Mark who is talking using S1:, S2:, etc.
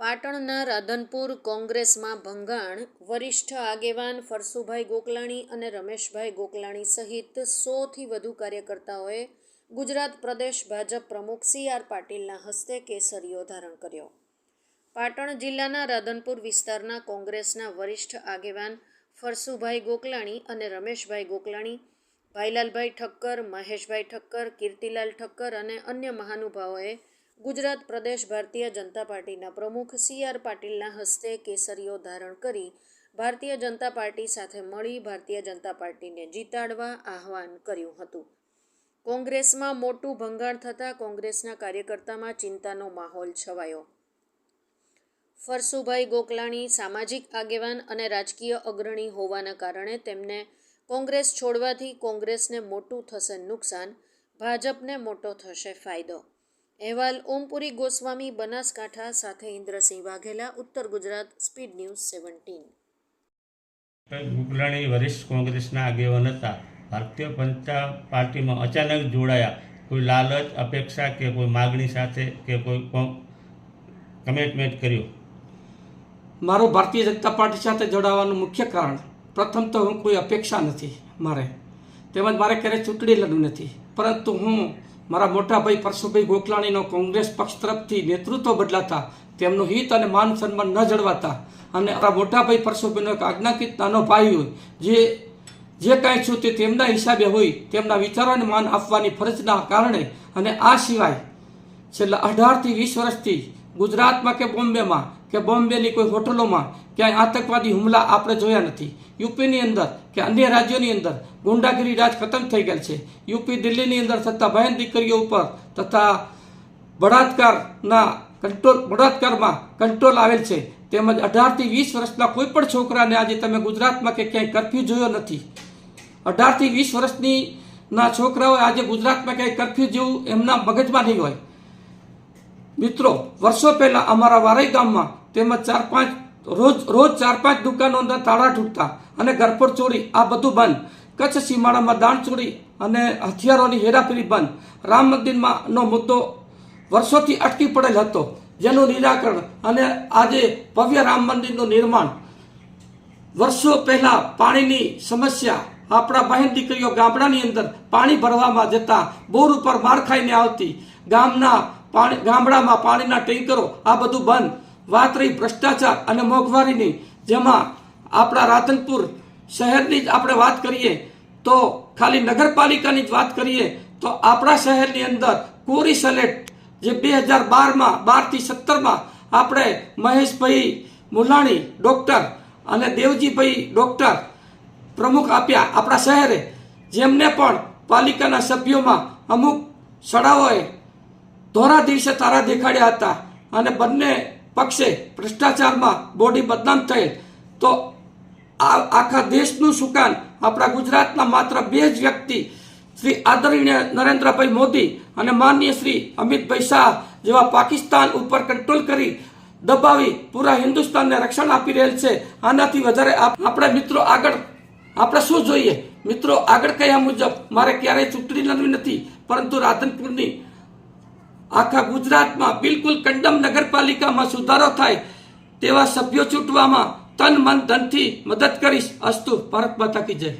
S1: પાટણના રાધનપુર કોંગ્રેસમાં ભંગાણ, વરિષ્ઠ આગેવાન ફરસુભાઈ ગોકલાણી અને રમેશભાઈ ગોકલાણી સહિત સોથી વધુ કાર્યકર્તાઓએ ગુજરાત પ્રદેશ ભાજપ પ્રમુખ સી આર પાટીલના હસ્તે કેસરીયો ધારણ કર્યો. પાટણ જિલ્લાના રાધનપુર વિસ્તારના કોંગ્રેસના વરિષ્ઠ આગેવાન ફરસુભાઈ ગોકલાણી અને રમેશભાઈ ગોકલાણી, ભાઈલાલભાઈ ઠક્કર, મહેશભાઈ ઠક્કર, કીર્તિલાલ ઠક્કર અને અન્ય મહાનુભાવોએ ગુજરાત પ્રદેશ ભારતીય જનતા પાર્ટીના પ્રમુખ સી આર પાટીલના હસ્તે કેસરીઓ ધારણ કરી ભારતીય જનતા પાર્ટી સાથે મળી ભારતીય જનતા પાર્ટીને જીતાડવા આહવાન કર્યું હતું. કોંગ્રેસમાં મોટું ભંગાણ થતાં કોંગ્રેસના કાર્યકર્તામાં ચિંતાનો માહોલ છવાયો. ફરસુભાઈ ગોકલાણી સામાજિક આગેવાન અને રાજકીય અગ્રણી હોવાના કારણે તેમને કોંગ્રેસ છોડવાથી કોંગ્રેસને મોટું થશે નુકસાન, ભાજપને મોટો થશે ફાયદો. અહેવાલ ઓમપુરી ગોસ્વામી બનાસકાંઠા સાથે Indrasinh Vaghela Uttar Gujarat speed news seventeen.
S2: Guglani વરિષ્ઠ કોંગ્રેસના આગેવાન હતા. ભારતીય જનતા પાર્ટીમાં અચાનક જોડાયા. કોઈ લાલચ અપેક્ષા કે કોઈ માગણી સાથે કે કોઈ કમિટમેન્ટ કર્યું?
S3: મારો ભારતીય જનતા પાર્ટી સાથે જોડાવાનું મુખ્ય કારણ પ્રથમ તો હું કોઈ અપેક્ષા નથી મારે. તેમજ મારે ક્યારેય ચૂંટણી લડવું નથી. પરંતુ હું મારા મોટા ભાઈ પરશુભાઈ ગોકલાણીનો કોંગ્રેસ પક્ષ તરફથી નેતૃત્વ બદલાતા, તેમનું હિત અને માન સન્માન ન જળવાતા અને મારા મોટા ભાઈ પરશુભાઈનો એક આજ્ઞાકિત નાનો ભાઈ હોય, જે જે કાંઈ છું તે તેમના હિસાબે હોય, તેમના વિચારોને માન આપવાની ફરજના કારણે અને આ સિવાય છેલ્લા અઢારથી વીસ વર્ષથી ગુજરાતમાં કે બોમ્બેમાં કે બોમ્બેની કોઈ હોટલોમાં ક્યાંય આતંકવાદી હુમલા આપણે જોયા નથી. યુપીની અંદર કે અન્ય રાજ્યોની અંદર ગુંડાગીરી રાજ ખતમ થઈ ગયેલ છે. યુપી દિલ્હીની અંદર થતા બહેન દીકરીઓ ઉપર તથા બળાત્કારના કંટ્રોલ, બળાત્કારમાં કંટ્રોલ આવેલ છે. તેમજ અઢારથી વીસ વર્ષના કોઈ પણ છોકરાને આજે તમે ગુજરાતમાં કે ક્યાંય કરફ્યુ જોયો નથી. અઢારથી વીસ વર્ષની ના છોકરાઓ આજે ગુજરાતમાં ક્યાંય કરફ્યુ જેવું એમના મગજમાં નહીં હોય. મિત્રો, વર્ષો પહેલા અમારા વારઈ ગામમાં તેમજ ચાર પાંચ, રોજ રોજ ચાર પાંચ દુકાનો અંદર તાળા તૂટતા અને ઘરફોડ ચોરી, આ બધું બંધ. કચ્છ સીમાડામાં દાણ ચોરી અને હથિયારોની હેરાફેરી બંધ. રામ મંદિરમાંનો મુદ્દો વર્ષોથી અટકી પડેલ હતો. જેનું નિરાકરણ અને આજે ભવ્ય રામ મંદિરનું નિર્માણ. વર્ષો પહેલા પાણીની સમસ્યા. આપણા બહેન દીકરીઓ ગામડાની અંદર પાણી ભરવામાં જતા બોર ઉપર માર ખાઈને આવતી. ગામના પાણી ગામડામાં પાણીના ટેન્કરો, આ બધું બંધ. વાત રહી ભ્રષ્ટાચાર અને મોંઘવારીની, જેમાં આપણા રાધનપુર શહેરની જ આપણે વાત કરીએ, તો ખાલી નગરપાલિકાની જ વાત કરીએ, તો આપણા શહેરની અંદર કોરી સલેટ, જે બે હજાર બારમાં, બારથી સત્તરમાં આપણે મહેશભાઈ મુલાણી, ડૉક્ટર અને દેવજીભાઈ ડૉક્ટર પ્રમુખ આપ્યા આપણા શહેરે. જેમને પણ પાલિકાના સભ્યોમાં અમુક શાળાઓએ ધોરા દિવસે તારા દેખાડ્યા હતા અને બંને પક્ષે ભ્રષ્ટાચારમાં બોડી બદનામ થયેલ. તો આ આખા દેશનું સુકાન આપણા ગુજરાતના માત્ર બે જ વ્યક્તિ, શ્રી આદરણીય નરેન્દ્રભાઈ મોદી અને માનનીય શ્રી અમિતભાઈ શાહ જેવા પાકિસ્તાન ઉપર કંટ્રોલ કરી દબાવી પૂરા હિન્દુસ્તાનને રક્ષણ આપી રહેલ છે. આનાથી વધારે આપ- આપણે મિત્રો આગળ, આપણે શું જોઈએ? મિત્રો આગળ કયા મુજબ? મારે ક્યારેય ચૂંટણી લડવી નથી, પરંતુ રાધનપુરની આખા ગુજરાતમાં બિલકુલ કંડમ નગરપાલિકામાં સુધારો થાય તેવા સભ્યો ચૂંટવામાં તન મન ધનથી મદદ કરીશ. અસ્તુ, ભારત માતા કી જય.